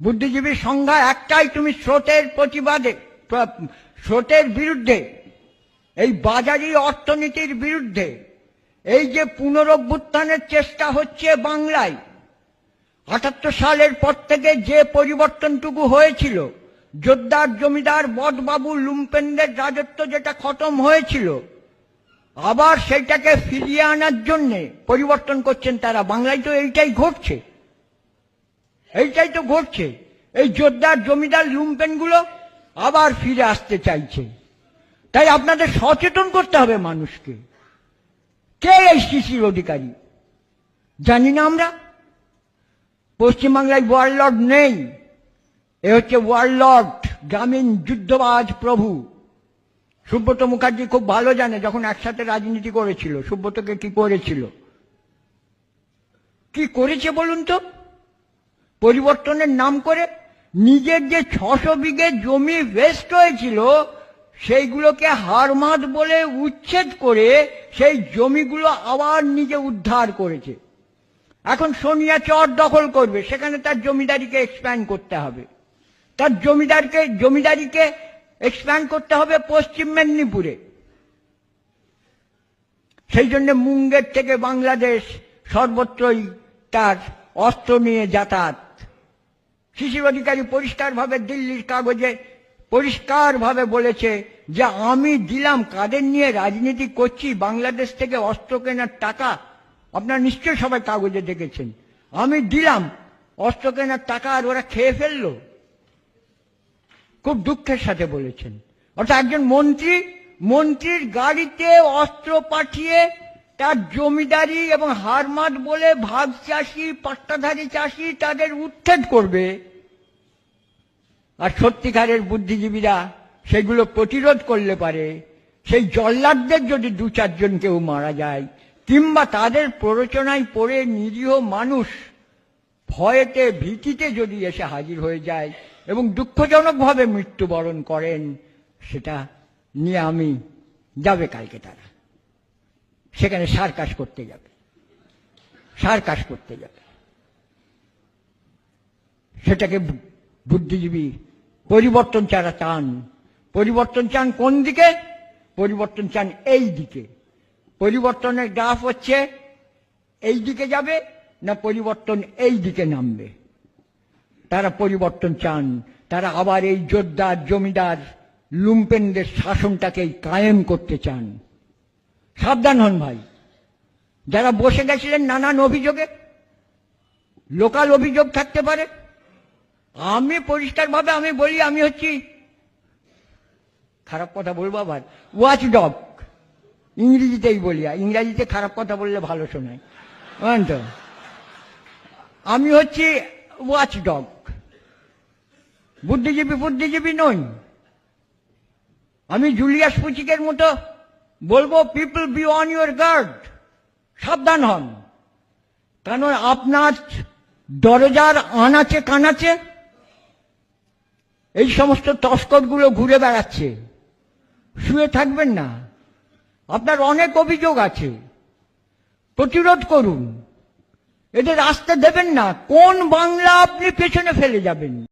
বুদ্ধিজীবীর সংজ্ঞা একটাই, তুমি স্রোতের প্রতিবাদে স্রোতের বিরুদ্ধে, এই বাজারি অর্থনীতির বিরুদ্ধে, এই যে পুনরভ্যুত্থানের চেষ্টা হচ্ছে বাংলায়, আটাত্তর সালের পর থেকে যে পরিবর্তনটুকু হয়েছিল, জোরদার জমিদার বদবাবু লুম্পেনদের রাজত্ব যেটা খতম হয়েছিল, আবার সেটাকে ফিরিয়ে আনার জন্যে পরিবর্তন করছেন তারা। বাংলায় তো এইটাই ঘটছে। এইটাই তো ঘটছে। এই জোরদার জমিদার লুম্পেনগুলো আবার ফিরে আসতে চাইছে। তাই আপনাদের সচেতন করতে হবে মানুষকে। কে এই শিশির অধিকারী? জানি না আমরা। পশ্চিমবাংলায় ওয়ারলর্ড নেই। এ হচ্ছে ওয়ারলর্ড গ্রামীণ যুদ্ধবাজ প্রভু। সুব্রত মুখার্জি খুব ভালো জানে, যখন একসাথে রাজনীতি করেছিল। সুব্রতকে কি করেছিল? কি করেছে বলুন তো? পরিবর্তনের নাম করে নিজের যে ছশো বিঘে জমি ওয়েস্ট হয়েছিল, সেইগুলোকে হারমাত বলে উচ্ছেদ করে সেই জমিগুলো আবার নিজে উদ্ধার করেছে। এখন সোনিয়া চর দখল করবে, সেখানে তার জমিদারিকে এক্সপ্যান্ড করতে হবে। তার জমিদারকে, জমিদারিকে এক্সপ্যান্ড করতে হবে পশ্চিম মেদিনীপুরে। সেই জন্য মুঙ্গের থেকে বাংলাদেশ সর্বত্রই তার অস্ত্র নিয়ে যাতায়াত। শিশির অধিকারী পরিষ্কারভাবে দিল্লির কাগজে পরিষ্কারভাবে বলেছে যে আমি দিলাম, কাদের নিয়ে রাজনীতি করছি, বাংলাদেশ থেকে অস্ত্র কেনার টাকা। আপনারা নিশ্চয়ই সবাই কাগজে দেখেছেন। আমি দিলাম, অস্ত্র কেনার টাকা আর ওরা খেয়ে ফেলল। খুব দুঃখের সাথে বলেছেন। অর্থাৎ একজন মন্ত্রী, মন্ত্রীর গাড়িতে অস্ত্র পাঠিয়ে তার জমিদারি এবং হারমাত বলে ভাগ চাষি, পাট্টাধারী চাষি তাদের উচ্ছেদ করবে। আর সত্যিকারের বুদ্ধিজীবীরা সেগুলো প্রতিরোধ করলে পারে। সেই জল্লাদদের যদি দু চারজন কেউ মারা যায়, কিংবা তাদের প্ররোচনায় পড়ে নিরীহ মানুষ ভয়েতে, ভীতিতে যদি এসে হাজির হয়ে যায় এবং দুঃখজনকভাবে মৃত্যুবরণ করেন, সেটা নিয়ে আমি যাবে কালকে তারা। সেখানে সার্কাস করতে যাবে। সার্কাস করতে যাবে। সেটাকে বুদ্ধিজীবী পরিবর্তন চারা চান। পরিবর্তন চান কোন দিকে? পরিবর্তন চান এই দিকে। পরিবর্তনের গ্রাফ হচ্ছে এই দিকে যাবে না পরিবর্তন এই দিকে নামবে। তারা পরিবর্তন চান। তারা আবার এই যোদ্ধার জমিদার, লুম্পেনদের শাসনটাকেই কায়েম করতে চান। সাবধান হন ভাই। যারা বসে গেছিলেন নানান অভিযোগে, লোকাল অভিযোগ থাকতে পারে, আমি পরিষ্কারভাবে আমি বলি, আমি হচ্ছি, খারাপ কথা বলব আবার ওয়াচ ডগ ইংরেজিতেই বলি ইংরাজিতে খারাপ কথা বললে ভালো শোনায়। তো? আমি হচ্ছি ওয়াচ ডগ বুদ্ধিজীবী বুদ্ধিজীবী নই। আমি জুলিয়াস পুচিকের মতো বলব people be on your guard সাবধান হন। কারণ আপনার দরজার আনাচে কানাচে এই সমস্ত তস্করগুলো ঘুরে বেড়াচ্ছে। শুয়ে থাকবেন না। আপনার অনেক অভিযোগ আছে। প্রতিরোধ করুন। এদের আসতে দেবেন না। কোন বাংলা আপনি পেছনে ফেলে যাবেন।